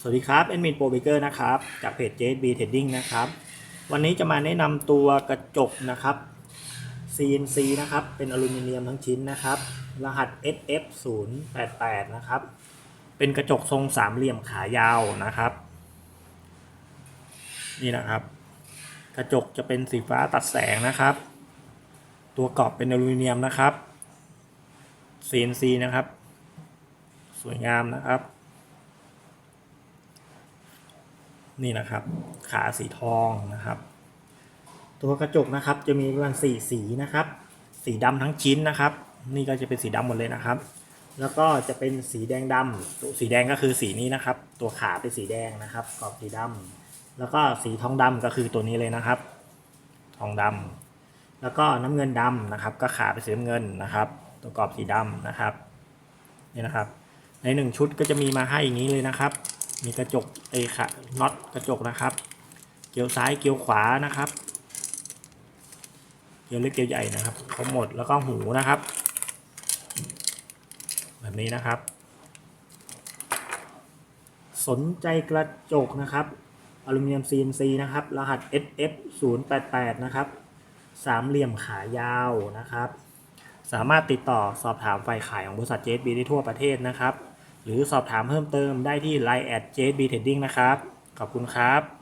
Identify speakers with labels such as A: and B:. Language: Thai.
A: สวัสดีครับเอ็นมินโปรเบเกอร์นะครับ จากเพจ JB Trading นะครับ วันนี้จะมาแนะนำตัวกระจกนะครับ CNC นะครับ เป็นอลูมิเนียมทั้งชิ้นนะครับ รหัส SF 0 8 8 นะครับ เป็นกระจกทรงสามเหลี่ยมขายาวนะครับ นี่นะครับ กระจกจะเป็นสีฟ้าตัดแสงนะครับ ตัวกรอบเป็นอลูมิเนียมนะครับ CNC นะครับ สวยงามนะครับ นี่นะครับ ขาสีทองนะครับ ตัวกระจกนะครับจะมีประมาณสี่สีนะครับ สีดำทั้งชิ้นนะครับ นี่ก็จะเป็นสีดำหมดเลยนะครับ แล้วก็จะเป็นสีแดงดำตัวสีแดงก็คือสีนี้นะครับ ตัวขาเป็นสีแดงนะครับกรอบสีดำแล้วก็สีทองดำก็คือตัวนี้เลยนะครับ ทองดำแล้วก็น้ำเงินดำนะครับ ก็ขาเป็นสีน้ำเงินนะครับ ตัวกรอบสีดำนะครับนี่นะครับ ในหนึ่งชุดก็จะมีมาให้อย่างนี้เลยนะครับ มีกระจกไอ้ค่ะน็อตกระจกนะครับ เกลียวซ้ายเกลียวขวานะครับ เกลียวเล็กเกลียวใหญ่นะครับครบหมดแล้วก็หูนะครับ แบบนี้นะครับ สนใจกระจกนะครับอลูมิเนียม CNC นะครับ รหัส SF 0 8 8นะครับสามเหลี่ยมขายาวนะครับ สามารถติดต่อสอบถามฝ่ายขายของบริษัท JSB ได้ทั่วประเทศนะครับ หรือสอบถามเพิ่มเติมได้ที่ Line at JSB Trading นะครับ ขอบคุณครับ